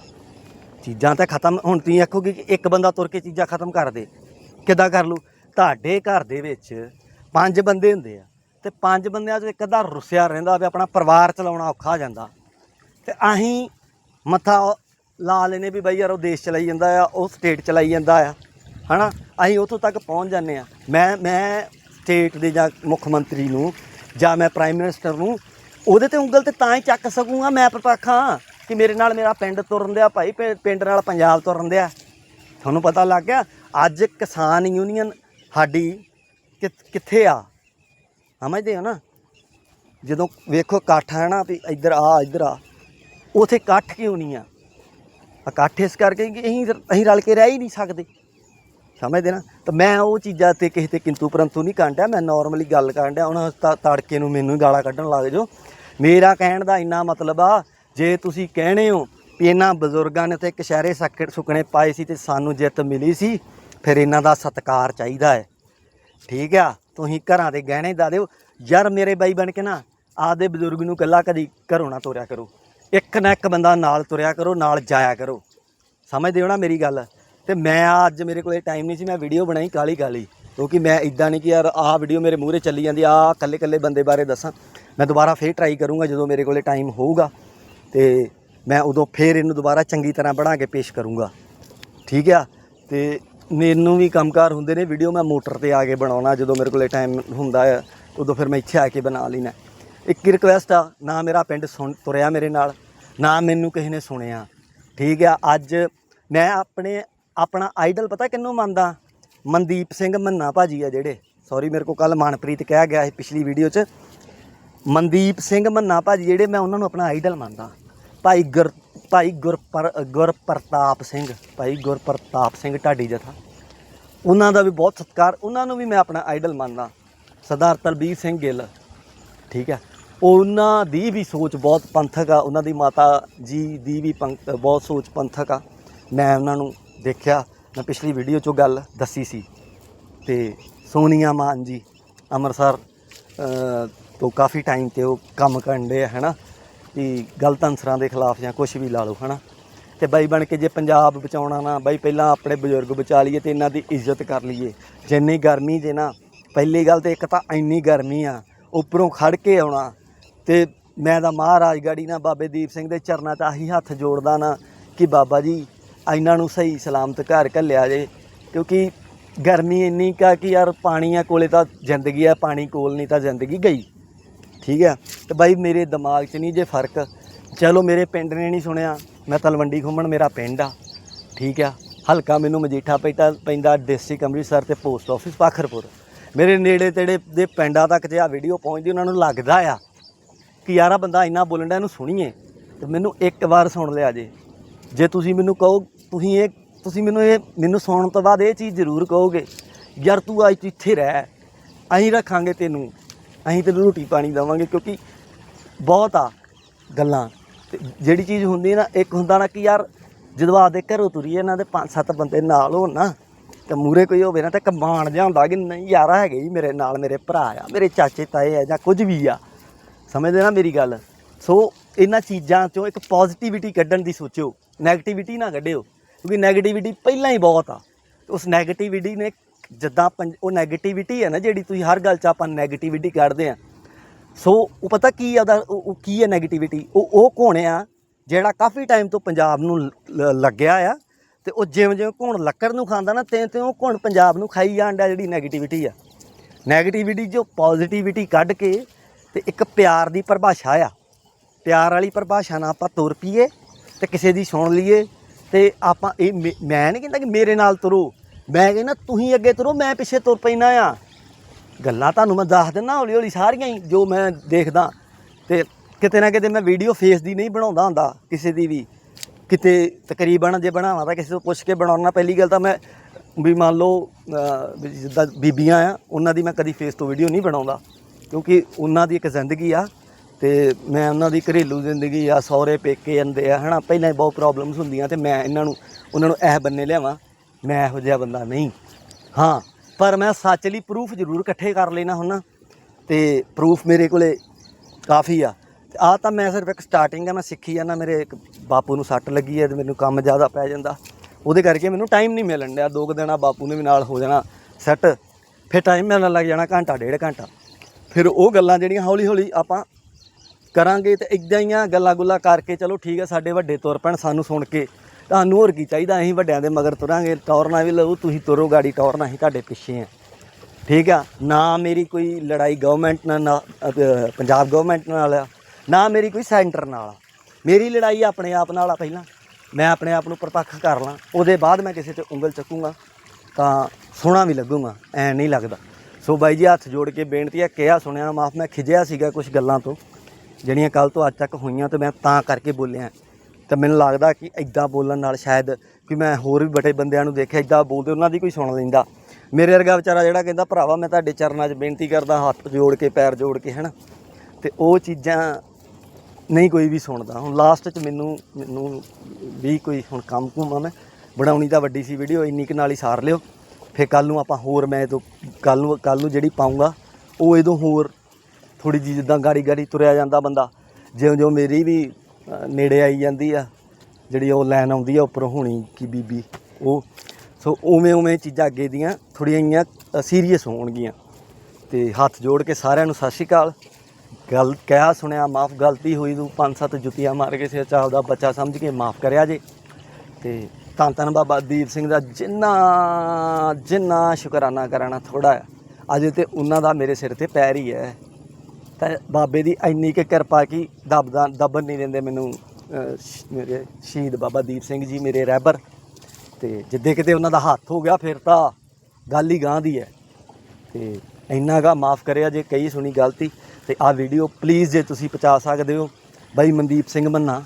ਚੀਜ਼ਾਂ ਤਾਂ ਖਤਮ, ਹੁਣ ਤੁਸੀਂ ਆਖੋਗੇ ਕਿ ਇੱਕ ਬੰਦਾ ਤੁਰ ਕੇ ਚੀਜ਼ਾਂ ਖਤਮ ਕਰ ਦੇ। ਕਿੱਦਾਂ ਕਰ ਲੂ ਤੁਹਾਡੇ ਘਰ ਦੇ ਵਿੱਚ ਪੰਜ ਬੰਦੇ ਹੁੰਦੇ ਆ। ਤੇ ਪੰਜ ਬੰਦਿਆਂ 'ਚੋਂ ਇੱਕ ਅੱਧਾ ਰੁੱਸਿਆ ਰਹਿੰਦਾ ਵੀ ਆਪਣਾ ਪਰਿਵਾਰ ਚਲਾਉਣਾ ਔਖਾ ਜਾਂਦਾ। ਤੇ ਅਸੀਂ ਮੱਥਾ ਲਾ ਲੈਨੇ ਵੀ ਬਾਈ ਯਾਰ ਉਹ ਦੇਸ਼ ਚਲਾਈ ਜਾਂਦਾ ਆ, ਉਹ ਸਟੇਟ ਚਲਾਈ ਜਾਂਦਾ ਆ, ਹਨਾ? ਅਸੀਂ ਉੱਥੋਂ ਤੱਕ ਪਹੁੰਚ ਜਾਂਦੇ ਆ। ਮੈਂ ਮੈਂ ਸਟੇਟ ਦੇ ਜਾਂ ਮੁੱਖ ਮੰਤਰੀ ਨੂੰ ਜਾਂ ਮੈਂ ਪ੍ਰਾਈਮ ਮਿਨਿਸਟਰ ਨੂੰ ਉਹਦੇ ਤੇ ਉਂਗਲ ਤੇ ਤਾਂ ਹੀ ਚੱਕ ਸਕੂੰਗਾ ਮੈਂ ਪ੍ਰਪੱਖਾਂ ਕਿ ਮੇਰੇ ਨਾਲ ਮੇਰਾ ਪਿੰਡ ਤੁਰਨ ਦਿਆ ਭਾਈ, ਪਿੰ- ਪਿੰਡ ਨਾਲ ਪੰਜਾਬ ਤੁਰਨ ਦਿਆ। ਤੁਹਾਨੂੰ ਪਤਾ ਲੱਗ ਗਿਆ, ਅੱਜ ਕਿਸਾਨ ਯੂਨੀਅਨ ਸਾਡੀ ਕਿ- ਕਿੱਥੇ ਆ? ਸਮਝਦੇ ਹੋ ਨਾ? ਜਦੋਂ ਵੇਖੋ ਇਕੱਠ ਹੈ ਨਾ ਵੀ ਇੱਧਰ ਆ ਇੱਧਰ ਆ। ਉਥੇ ਇਕੱਠ ਕਿਉਂ ਨਹੀਂ ਆ? ਇਕੱਠ ਇਸ ਕਰਕੇ ਕਿ ਅਸੀਂ ਅਸੀਂ ਰਲ ਕੇ ਰਹਿ ਹੀ ਨਹੀਂ ਸਕਦੇ। ਸਮਝਦੇ ਨਾ? ਤਾਂ ਮੈਂ ਉਹ ਚੀਜ਼ਾਂ ਤੇ ਕਿਸੇ ਤੇ ਕਿੰਤੂ ਪਰੰਤੂ ਨਹੀਂ ਕਾਂਡਿਆ। ਮੈਂ ਨਾਰਮਲੀ ਗੱਲ ਕਰਨ ਡਿਆ ਹੁਣ ਤ- ਤੜਕੇ ਨੂੰ ਮੈਨੂੰ ਹੀ ਗਾਲਾਂ ਕੱਢਣ ਲੱਗ ਜਾਓ। ਮੇਰਾ ਕਹਿਣ ਦਾ ਇੰਨਾ ਮਤਲਬ ਆ, ਜੇ ਤੁਸੀਂ ਕਹਿਣੇ ਹੋ ਵੀ ਇਹਨਾਂ ਬਜ਼ੁਰਗਾਂ ਨੇ ਤੇ ਕਸ਼ਹਿਰੇ ਸੱਕੜ ਸੁਕਣੇ ਪਾਏ ਸੀ ਤੇ ਸਾਨੂੰ ਜਿੱਤ ਮਿਲੀ ਸੀ, ਫਿਰ ਇਹਨਾਂ ਦਾ ਸਤਿਕਾਰ ਚਾਹੀਦਾ ਹੈ। ਠੀਕ ਆ? ਤੁਸੀਂ ਘਰਾਂ ਦੇ ਗਹਿਣੇ ਦਾ ਦਿਓ। ਯਾਰ ਮੇਰੇ ਬਾਈ ਬਣ ਕੇ ਨਾ, ਆਪਦੇ ਬਜ਼ੁਰਗ ਨੂੰ ਇਕੱਲਾ ਕਦੀ ਘਰੋਂ ਨਾ ਤੋਰਿਆ ਕਰੋ। ਇੱਕ ਨਾ ਇੱਕ ਬੰਦਾ ਨਾਲ ਤੁਰਿਆ ਕਰੋ, ਨਾਲ ਜਾਇਆ ਕਰੋ। ਸਮਝਦੇ ਹੋ ਨਾ ਮੇਰੀ ਗੱਲ? ਤੇ ਮੈਂ ਅੱਜ ਮੇਰੇ ਕੋਲੇ ਟਾਈਮ ਨਹੀਂ ਸੀ, ਮੈਂ ਵੀਡੀਓ ਬਣਾਈ ਕਾਲੀ ਕਾਲੀ ਕਿਉਂਕਿ ਮੈਂ ਇਦਾਂ ਨਹੀਂ ਕਿ ਯਾਰ ਆਹ ਵੀਡੀਓ ਮੇਰੇ ਮੂਹਰੇ ਚੱਲੀ ਜਾਂਦੀ ਆ ਕੱਲੇ ਕੱਲੇ ਬੰਦੇ ਬਾਰੇ ਦੱਸਾਂ। ਮੈਂ ਦੁਬਾਰਾ ਫੇਰ ਟਰਾਈ ਕਰੂੰਗਾ ਜਦੋਂ ਮੇਰੇ ਕੋਲੇ ਟਾਈਮ ਹੋਊਗਾ। ਤੇ ਮੈਂ ਉਦੋਂ ਫੇਰ ਇਹਨੂੰ ਦੁਬਾਰਾ ਚੰਗੀ ਤਰ੍ਹਾਂ ਬਣਾ ਕੇ ਪੇਸ਼ ਕਰੂੰਗਾ। ਠੀਕ ਆ? ਤੇ ਮੈਨੂੰ ਵੀ ਕੰਮਕਾਰ ਹੁੰਦੇ ਨੇ ਵੀਡੀਓ ਮੈਂ ਮੋਟਰ ਤੇ ਆ ਕੇ ਬਣਾਉਣਾ ਜਦੋਂ ਮੇਰੇ ਕੋਲੇ ਟਾਈਮ ਹੁੰਦਾ ਆ, ਉਦੋਂ ਫਿਰ ਮੈਂ ਇੱਥੇ ਆ ਕੇ ਬਣਾ ਲੈਣਾ ਇੱਕ ਹੀ ਰਿਕਵੈਸਟ ਆ, ਨਾ ਮੇਰਾ ਪਿੰਡ ਸੁਣ, ਤੁਰਿਆ ਮੇਰੇ ਨਾਲ, ਨਾ ਮੈਨੂੰ ਕਿਸੇ ਨੇ ਸੁਣਿਆ। ਠੀਕ ਆ, ਅੱਜ ਮੈਂ ਆਪਣੇ, ਆਪਣਾ ਆਈਡਲ ਪਤਾ ਕਿੰਨੂੰ ਮੰਨਦਾ? ਮਨਦੀਪ ਸਿੰਘ ਮੰਨਾ ਭਾਜੀ ਆ ਜਿਹੜੇ। ਸੌਰੀ ਮੇਰੇ ਕੋ ਕੱਲ ਮਨਪ੍ਰੀਤ ਕਹਿ ਗਿਆ ਸੀ ਪਿਛਲੀ ਵੀਡੀਓ 'ਚ। ਮਨਦੀਪ ਸਿੰਘ ਮੰਨਾ ਭਾਜੀ ਜਿਹੜੇ, ਮੈਂ ਉਹਨਾਂ ਨੂੰ ਆਪਣਾ ਆਈਡਲ ਮੰਨਦਾ। ਭਾਈ ਗੁਰ, ਭਾਈ ਗੁਰਪਰ, ਗੁਰਪ੍ਰਤਾਪ ਸਿੰਘ, ਭਾਈ ਗੁਰਪ੍ਰਤਾਪ ਸਿੰਘ ਢਾਡੀ ਜਥਾ। ਉਹਨਾਂ ਦਾ ਵੀ ਬਹੁਤ ਸਤਿਕਾਰ, ਉਹਨਾਂ ਨੂੰ ਵੀ ਮੈਂ ਆਪਣਾ ਆਈਡਲ ਮੰਨਦਾ। ਸਰਦਾਰ ਤਲਬੀਰ ਸਿੰਘ ਗਿੱਲ। ਠੀਕ ਹੈ ਉਹਨਾਂ ਦੀ ਵੀ ਸੋਚ ਬਹੁਤ ਪੰਥਕ ਆ ਉਹਨਾਂ ਦੀ ਮਾਤਾ ਜੀ ਦੀ ਵੀ ਪੰਥ- ਬਹੁਤ ਸੋਚ ਪੰਥਕ ਆ। ਮੈਂ ਉਹਨਾਂ ਨੂੰ ਦੇਖਿਆ ਮੈਂ ਪਿਛਲੀ ਵੀਡੀਓ 'ਚੋਂ ਗੱਲ ਦੱਸੀ ਸੀ। ਤੇ ਸੋਨੀਆ ਮਾਨ ਜੀ ਅੰਮ੍ਰਿਤਸਰ ਅ, ਤੋਂ ਕਾਫੀ ਟਾਈਮ ਤੇ ਉਹ ਕੰਮ ਕਰਨ ਦੇ ਹੈ ਨਾ ਕਿ ਗਲਤ ਅਨਸਰਾਂ ਦੇ ਖਿਲਾਫ ਜਾਂ ਕੁਝ ਵੀ ਲਾ ਲਓ ਹੈ ਨਾ ਤੇ ਬਾਈ ਬਣ ਕੇ ਜੇ ਪੰਜਾਬ ਬਚਾਉਣਾ ਨਾ ਬਾਈ ਪਹਿਲਾਂ ਆਪਣੇ ਬਜ਼ੁਰਗ ਬਚਾ ਲਈਏ ਤੇ ਇਹਨਾਂ ਦੀ ਇੱਜ਼ਤ ਕਰ ਲਈਏ। ਜਿੰਨੀ ਗਰਮੀ ਜੇ ਨਾ ਪਹਿਲੀ ਗੱਲ ਤੇ ਇੱਕ ਤਾਂ ਇੰਨੀ ਗਰਮੀ ਆ ਉੱਪਰੋਂ ਖੜ ਕੇ ਆਉਣਾ ਤੇ ਮੈਂ ਤਾਂ ਮਹਾਰਾਜ ਗਾੜੀ ਨਾ ਬਾਬੇ ਦੀਪ ਸਿੰਘ ਦੇ ਚਰਨਾਂ 'ਚ ਆਹੀ ਹੱਥ ਜੋੜਦਾ ਨਾ ਕਿ ਬਾਬਾ ਜੀ ਇਹਨਾਂ ਨੂੰ ਸਹੀ ਸਲਾਮਤ ਘਰ ਘੱਲਿਆ ਜੇ। ਕਿਉਂਕਿ ਗਰਮੀ ਇੰਨੀ ਕਾ ਕਿ ਯਾਰ ਪਾਣੀ ਆ ਕੋਲੇ ਤਾਂ ਜ਼ਿੰਦਗੀ ਆ, ਪਾਣੀ ਕੋਲ ਨਹੀਂ ਤਾਂ ਜ਼ਿੰਦਗੀ ਗਈ। ਠੀਕ ਹੈ ਤੇ ਬਾਈ ਮੇਰੇ ਦਿਮਾਗ 'ਚ ਨਹੀਂ ਜੇ ਫ਼ਰਕ। ਚਲੋ ਮੇਰੇ ਪਿੰਡ ਨੇ ਨਹੀਂ ਸੁਣਿਆ। ਮੈਂ ਤਲਵੰਡੀ ਘੁੰਮਣ ਮੇਰਾ ਪਿੰਡ ਆ। ਠੀਕ ਆ? ਹਲਕਾ ਮੈਨੂੰ ਮਜੀਠਾ ਪੈਂਦਾ ਪੈਂਦਾ ਡਿਸਟ੍ਰਿਕਟ ਅੰਮ੍ਰਿਤਸਰ ਤੇ ਪੋਸਟ ਆਫਿਸ ਪਾਖਰਪੁਰ। ਮੇਰੇ ਨੇੜੇ ਤੇੜੇ ਦੇ ਪਿੰਡਾਂ ਤੱਕ ਜੇ ਆ ਵੀਡੀਓ ਪਹੁੰਚਦੀ, ਉਹਨਾਂ ਨੂੰ ਲੱਗਦਾ ਆ ਕਿ ਯਾਰ ਆ ਬੰਦਾ ਇੰਨਾ ਬੋਲਣ ਦਾ ਇਹਨੂੰ ਸੁਣੀਏ ਤੇ ਮੈਨੂੰ ਇੱਕ ਵਾਰ ਸੁਣ ਲਿਆ ਜੇ। ਜੇ ਤੁਸੀਂ ਮੈਨੂੰ ਕਹੋ, ਤੁਸੀਂ ਇਹ, ਤੁਸੀਂ ਮੈਨੂੰ ਇਹ, ਮੈਨੂੰ ਸੁਣਨ ਤੋਂ ਬਾਅਦ ਇਹ ਚੀਜ਼ ਜ਼ਰੂਰ ਕਹੋਗੇ, ਯਾਰ ਤੂੰ ਅੱਜ ਤੂੰ ਇੱਥੇ ਰਹਿ, ਅਸੀਂ ਰੱਖਾਂਗੇ ਤੈਨੂੰ, ਅਸੀਂ ਤੈਨੂੰ ਰੋਟੀ ਪਾਣੀ ਦੇਵਾਂਗੇ, ਕਿਉਂਕਿ ਬਹੁਤ ਆ ਗੱਲਾਂ। ਤੇ ਜਿਹੜੀ ਚੀਜ਼ ਹੁੰਦੀ ਨਾ, ਇੱਕ ਹੁੰਦਾ ਨਾ ਕਿ ਯਾਰ ਜਦੋਂ ਆਪਦੇ ਘਰੋਂ ਤੁਰੀਏ ਇਹਨਾਂ ਦੇ ਪੰਜ ਸੱਤ ਬੰਦੇ ਨਾਲ ਹੋਣ ਨਾ, ਤੇ ਮੂਰੇ ਕੋਈ ਹੋਵੇ ਨਾ ਤੇ ਕਮਾਣ ਜਿਹਾ ਹੁੰਦਾ ਕਿ ਨਹੀਂ ਯਾਰ ਹੈਗੇ ਹੀ ਮੇਰੇ ਨਾਲ, ਮੇਰੇ ਭਰਾ ਆ, ਮੇਰੇ ਚਾਚੇ ਤਾਏ ਆ ਜਾਂ ਕੁਝ ਵੀ ਆ। ਸਮਝਦੇ ਨਾ ਮੇਰੀ ਗੱਲ? ਸੋ ਇਹਨਾਂ ਚੀਜ਼ਾਂ ਚੋਂ ਇੱਕ ਪੋਜ਼ਿਟਿਵਿਟੀ ਕੱਢਣ ਦੀ ਸੋਚਿਓ। 네ਗੇਟਿਵਿਟੀ ਨਾ ਕੱਢਿਓ, ਕਿਉਂਕਿ 네ਗੇਟਿਵਿਟੀ ਪਹਿਲਾਂ ਹੀ ਬਹੁਤ ਆ। ਉਸ 네ਗੇਟਿਵਿਟੀ ਨੇ ਜਿੱਦਾਂ ਉਹ ਨੈਗੇਟਿਵਿਟੀ ਹੈ ਨਾ ਜਿਹੜੀ ਤੁਸੀਂ ਹਰ ਗੱਲ 'ਚ ਆਪਾਂ ਨੈਗੇਟਿਵਿਟੀ ਕੱਢਦੇ ਆ। ਸੋ ਉਹ ਪਤਾ ਕੀ ਆ ਉਹਦਾ, ਉਹ ਕੀ ਹੈ ਨੈਗੇਟਿਵਿਟੀ ਉਹ ਉਹ ਕੋਣ ਆ ਜਿਹੜਾ ਕਾਫੀ ਟਾਈਮ ਤੋਂ ਪੰਜਾਬ ਨੂੰ ਲੱਗਿਆ ਆ ਤੇ ਉਹ ਜਿਵੇਂ ਜਿਵੇਂ ਕੋਣ ਲੱਕੜ ਨੂੰ ਖਾਂਦਾ ਨਾ ਤੇ ਤੇ ਉਹ ਕੋਣ ਪੰਜਾਬ ਨੂੰ ਖਾਈ ਜਾਂਦਾ ਜਿਹੜੀ ਨੈਗੇਟਿਵਿਟੀ ਆ। ਨੈਗੇਟਿਵਿਟੀ ਜੋ ਪੋਜ਼ਿਟਿਵਿਟੀ ਕੱਢ ਕੇ ਤੇ ਇੱਕ ਪਿਆਰ ਦੀ ਪਰਿਭਾਸ਼ਾ ਆ। ਪਿਆਰ ਵਾਲੀ ਪਰਿਭਾਸ਼ਾ ਨਾਲ ਆਪਾਂ ਤੁਰ ਪਈਏ ਤੇ ਕਿਸੇ ਦੀ ਸੁਣ ਲਈਏ ਤੇ ਆਪਾਂ ਇਹ ਮੇ- ਮੈਂ ਨਹੀਂ ਕਹਿੰਦਾ ਕਿ ਮੇਰੇ ਨਾਲ ਤੁਰੋ। ਮੈਂ ਕਹਿੰਦਾ ਤੁਸੀਂ ਅੱਗੇ ਤੁਰੋ, ਮੈਂ ਪਿੱਛੇ ਤੁਰ ਪੈਣਾ ਆ। ਗੱਲਾਂ ਤੁਹਾਨੂੰ ਮੈਂ ਦੱਸ ਦਿੰਦਾ ਹੌਲੀ ਹੌਲੀ ਸਾਰੀਆਂ ਹੀ, ਜੋ ਮੈਂ ਦੇਖਦਾ। ਤੇ ਕਿਤੇ ਨਾ ਕਿਤੇ ਮੈਂ ਵੀਡੀਓ ਫੇਸ ਦੀ ਨਹੀਂ ਬਣਾਉਂਦਾ ਹੁੰਦਾ ਕਿਸੇ ਦੀ ਵੀ। ਕਿਤੇ ਤਕਰੀਬਨ ਜੇ ਬਣਾਵਾਂ ਤਾਂ ਕਿਸੇ ਤੋਂ ਪੁੱਛ ਕੇ ਬਣਾਉਣਾ। ਪਹਿਲੀ ਗੱਲ ਤਾਂ ਮੈਂ ਵੀ ਮੰਨ ਲਓ ਜਿੱਦਾਂ ਬੀਬੀਆਂ ਆ, ਉਹਨਾਂ ਦੀ ਮੈਂ ਕਦੀ ਫੇਸ ਤੋਂ ਵੀਡੀਓ ਨਹੀਂ ਬਣਾਉਂਦਾ। ਕਿਉਂਕਿ ਉਹਨਾਂ ਦੀ ਇੱਕ ਜ਼ਿੰਦਗੀ ਆ ਤੇ ਮੈਂ ਉਹਨਾਂ ਦੀ ਘਰੇਲੂ ਜ਼ਿੰਦਗੀ ਆ, ਸਹੁਰੇ ਪੇਕੇ ਜਾਂਦੇ ਆ, ਹਨਾ? ਪਹਿਲਾਂ ਹੀ ਬਹੁਤ ਪ੍ਰੋਬਲਮਸ ਹੁੰਦੀਆਂ ਤੇ ਮੈਂ ਇਹਨਾਂ ਨੂੰ, ਉਹਨਾਂ ਨੂੰ ਇਹ ਬੰਨੇ ਲਿਆਵਾਂ, ਮੈਂ ਇਹੋ ਜਿਹਾ ਬੰਦਾ ਨਹੀਂ। ਹਾਂ, ਪਰ ਮੈਂ ਸੱਚ ਲਈ ਪ੍ਰੂਫ ਜ਼ਰੂਰ ਇਕੱਠੇ ਕਰ ਲੈਣਾ ਹੁੰਨਾ ਤੇ ਪ੍ਰੂਫ ਮੇਰੇ ਕੋਲੇ ਕਾਫੀ ਆ। ਤੇ ਆ ਤਾਂ ਮੈਂ ਸਿਰਫ ਇੱਕ ਸਟਾਰਟਿੰਗ ਆ, ਮੈਂ ਸਿੱਖੀ ਜਾਂਦਾ ਮੇਰੇ ਇੱਕ ਬਾਪੂ ਨੂੰ ਸੱਟ ਲੱਗੀ ਹੈ ਤੇ ਮੈਨੂੰ ਕੰਮ ਜ਼ਿਆਦਾ ਪੈ ਜਾਂਦਾ। ਉਹਦੇ ਕਰਕੇ ਮੈਨੂੰ ਟਾਈਮ ਨਹੀਂ ਮਿਲਣ ਡਿਆ, ਦੋ ਕੁ ਦਿਨਾਂ ਬਾਪੂ ਨੇ ਵੀ ਨਾਲ ਹੋ ਜਾਣਾ ਸੈੱਟ ਫਿਰ ਟਾਈਮ ਮਿਲਣ ਲੱਗ ਜਾਣਾ ਘੰਟਾ, ਡੇਢ ਘੰਟਾ। ਫਿਰ ਉਹ ਗੱਲਾਂ ਜਿਹੜੀਆਂ ਹੌਲੀ ਹੌਲੀ ਆਪਾਂ ਕਰਾਂਗੇ ਤੇ ਇਦਾਂ ਹੀ ਆ, ਗੱਲਾਂ ਗੁੱਲਾਂ ਕਰਕੇ ਚਲੋ ਠੀਕ ਆ, ਸਾਡੇ ਵੱਡੇ ਤੁਰ ਪੈਣ ਸਾਨੂੰ ਸੁਣ ਕੇ। ਤੁਹਾਨੂੰ ਹੋਰ ਕੀ ਚਾਹੀਦਾ, ਅਸੀਂ ਵੱਡਿਆਂ ਦੇ ਮਗਰ ਤੁਰਾਂਗੇ ਟੌਰਨਾ ਵੀ ਲਓ ਤੁਸੀਂ ਤੁਰੋ ਗਾੜੀ ਟੌਰਨਾ ਅਸੀਂ ਤੁਹਾਡੇ ਪਿੱਛੇ ਆ। ਠੀਕ ਆ, ਨਾ ਮੇਰੀ ਕੋਈ ਲੜਾਈ ਗਵਰਨਮੈਂਟ ਨਾਲ, ਨਾ ਪੰਜਾਬ ਗਵਰਨਮੈਂਟ ਨਾਲ ਆ, ਨਾ ਮੇਰੀ ਕੋਈ ਸੈਂਟਰ ਨਾਲ ਆ। ਮੇਰੀ ਲੜਾਈ ਆਪਣੇ ਆਪ ਨਾਲ ਆ ਪਹਿਲਾਂ, ਮੈਂ ਆਪਣੇ ਆਪ ਨੂੰ ਪ੍ਰਤੱਖ ਕਰ ਲਾਂ, ਉਹਦੇ ਬਾਅਦ ਮੈਂ ਕਿਸੇ ਤੇ ਉਂਗਲ ਚੱਕੂੰਗਾ, ਤਾਂ ਸੋਹਣਾ ਵੀ ਲੱਗੂਗਾ, ਐ ਨਹੀਂ ਲੱਗਦਾ। ਸੋ ਬਾਈ ਜੀ, ਹੱਥ ਜੋੜ ਕੇ ਬੇਨਤੀ ਹੈ, ਕਿਹਾ ਸੁਣਿਆ ਮਾਫ, ਮੈਂ ਖਿਜਿਆ ਸੀਗਾ ਕੁਝ ਗੱਲਾਂ ਤੋਂ, ਜਿਹੜੀਆਂ ਕੱਲ ਤੋਂ ਅੱਜ ਤੱਕ ਹੋਈਆਂ ਤੇ ਮੈਂ ਤਾਂ ਕਰਕੇ ਬੋਲਿਆ ਤਾਂ ਮੈਨੂੰ ਲੱਗਦਾ ਕਿ ਇਦਾਂ ਬੋਲਣ ਨਾਲ ਸ਼ਾਇਦ ਕਿ ਮੈਂ ਹੋਰ ਵੀ ਬੜੇ ਬੰਦਿਆਂ ਨੂੰ ਦੇਖਿਆ ਇਦਾਂ ਬੋਲਦੇ ਉਹਨਾਂ ਦੀ ਕੋਈ ਸੁਣ ਲੈਂਦਾ। ਮੇਰੇ ਵਰਗਾ ਵਿਚਾਰਾ ਜਿਹੜਾ ਕਹਿੰਦਾ, ਭਰਾਵਾ, ਮੈਂ ਤੁਹਾਡੇ ਚਰਨਾਂ 'ਚ ਬੇਨਤੀ ਕਰਦਾ, ਹੱਥ ਜੋੜ ਕੇ, ਪੈਰ ਜੋੜ ਕੇ, ਹਨਾ? ਤੇ ਉਹ ਚੀਜ਼ਾਂ ਨਹੀਂ ਕੋਈ ਵੀ ਸੁਣਦਾ। ਹੁਣ ਲਾਸਟ 'ਚ ਮੈਨੂੰ ਮੈਨੂੰ ਵੀ ਕੋਈ ਹੁਣ ਕੰਮ ਕੁਮਾ ਮੈਂ ਬਣਾਉਣੀ ਤਾਂ ਵੱਡੀ ਸੀ ਵੀਡੀਓ ਇੰਨੀ ਕੁ ਨਾਲ ਹੀ ਸਾਰ ਲਿਓ। ਫਿਰ ਕੱਲ ਨੂੰ ਆਪਾਂ ਹੋਰ ਮੈਂ ਤੋਂ ਕੱਲ ਨੂੰ ਕੱਲ ਨੂੰ ਜਿਹੜੀ ਪਾਉਂਗਾ ਉਹ ਇਹਦੋਂ ਹੋਰ ਥੋੜੀ ਜਿਹੀ ਜਿੱਦਾਂ ਗਾੜੀ ਗਾੜੀ ਤੁਰਿਆ ਜਾਂਦਾ ਬੰਦਾ। ਜਿਉਂ ਜਿਉਂ ਮੇਰੀ ਵੀ ਨੇੜੇ ਆਈ ਜਾਂਦੀ ਆ, ਜਿਹੜੀ ਉਹ ਲਾਈਨ ਆਉਂਦੀ ਆ ਉੱਪਰੋਂ ਹੋਣੀ ਕੀ ਬੀਬੀ, ਉਹ। ਸੋ ਉਵੇਂ ਉਵੇਂ ਚੀਜ਼ਾਂ ਅੱਗੇ ਦੀਆਂ ਥੋੜੀਆਂ ਜਿਹੀਆਂ ਸੀਰੀਅਸ ਹੋਣਗੀਆਂ। ਤੇ ਹੱਥ ਜੋੜ ਕੇ ਸਾਰਿਆਂ ਨੂੰ ਸਤਿ ਸ਼੍ਰੀ ਅਕਾਲ। ਗੱਲ, ਕਿਹਾ, ਸੁਣਿਆ, ਮਾਫ, ਗਲਤੀ ਹੋਈ ਤੂੰ ਪੰਜ ਸੱਤ ਜੁੱਤੀਆਂ ਮਾਰ ਕੇ ਸਿਰ ਚਾਹ ਦਾ ਬੱਚਾ ਸਮਝ ਕੇ ਮਾਫ ਕਰਿਆ ਜੇ। ਤੇ ਧੰਨ ਧੰਨ ਬਾਬਾ ਦੀਪ ਸਿੰਘ ਦਾ ਜਿੰਨਾ ਜਿੰਨਾ ਸ਼ੁਕਰਾਨਾ ਕਰਨਾ ਥੋੜਾ ਹੈ। ਅਜੇ ਤੇ ਉਹਨਾਂ ਦਾ ਮੇਰੇ ਸਿਰ ਤੇ ਪੈਰ ਹੀ ਹੈ। ਤਾਂ ਬਾਬੇ ਦੀ ਇੰਨੀ ਕਿ ਕਿਰਪਾ ਕੀ ਦਬਦਾ ਦਬਨ ਨਹੀਂ ਦਿੰਦੇ ਮੈਨੂੰ ਮੇਰੇ ਸ਼ਹੀਦ ਬਾਬਾ ਦੀਪ ਸਿੰਘ ਜੀ, ਮੇਰੇ ਰਹਿਬਰ। ਤੇ ਜਿੱਦੇ ਕਿਤੇ ਉਹਨਾਂ ਦਾ ਹੱਥ ਹੋ ਗਿਆ ਫਿਰ ਤਾਂ ਗੱਲ ਹੀ ਗਾਂ ਦੀ ਹੈ। ਤੇ ਇੰਨਾ ਗਾ ਮਾਫ ਕਰਿਆ ਜੇ ਕਈ ਸੁਣੀ ਗਲਤੀ। ਤੇ ਆਹ ਵੀਡੀਓ ਪਲੀਜ਼ ਜੇ ਤੁਸੀਂ ਪਹੁੰਚਾ ਸਕਦੇ ਹੋ, ਬਾਈ ਮਨਦੀਪ ਸਿੰਘ ਮੰਨਾ।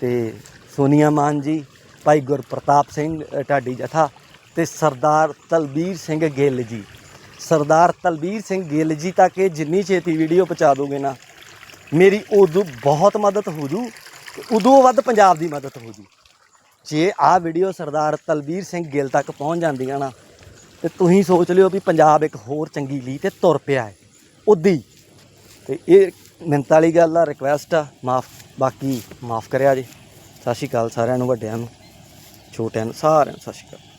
ਤੇ ਸੋਨੀਆ ਮਾਨ ਜੀ ਭਾਈ ਗੁਰਪ੍ਰਤਾਪ ਸਿੰਘ ਅ, ਢਾਡੀ ਜਥਾ ਤੇ ਸਰਦਾਰ ਤਲਬੀਰ ਸਿੰਘ ਗਿੱਲ ਜੀ। ਸਰਦਾਰ ਤਲਬੀਰ ਸਿੰਘ ਗਿੱਲ ਜੀ ਤੱਕ ਇਹ ਜਿੰਨੀ ਛੇਤੀ ਵੀਡੀਓ ਪਹੁੰਚਾ ਦੋਗੇ ਨਾ ਮੇਰੀ ਉਦੋਂ ਬਹੁਤ ਮਦਦ ਹੋ ਜੂ ਉਦੋਂ ਵੱਧ ਪੰਜਾਬ ਦੀ ਮਦਦ ਹੋ ਜੂ। ਜੇ ਆਹ ਵੀਡੀਓ ਸਰਦਾਰ ਤਲਬੀਰ ਸਿੰਘ ਗਿੱਲ ਤੱਕ ਪਹੁੰਚ ਜਾਂਦੀਆਂ ਨਾ ਤੇ ਤੁਸੀਂ ਸੋਚ ਲਿਓ ਵੀ ਪੰਜਾਬ ਇੱਕ ਹੋਰ ਚੰਗੀ ਲੀ ਤੇ ਤੁਰ ਪਿਆ ਹੈ ਉਦੀ। ਤੇ ਇਹ ਮਿੰਤ ਵਾਲੀ ਗੱਲ ਆ ਰਿਕਵੈਸਟ ਆ ਮਾਫ ਬਾਕੀ ਮਾਫ ਕਰਿਆ ਜੀ। ਸਤਿ ਸ਼੍ਰੀ ਅਕਾਲ ਸਾਰਿਆਂ ਨੂੰ ਵੱਡਿਆਂ ਨੂੰ। ਛੋਟਿਆਂ ਨੂੰ ਸਾਰਿਆਂ ਨੂੰ ਸਤਿ ਸ਼੍ਰੀ ਅਕਾਲ।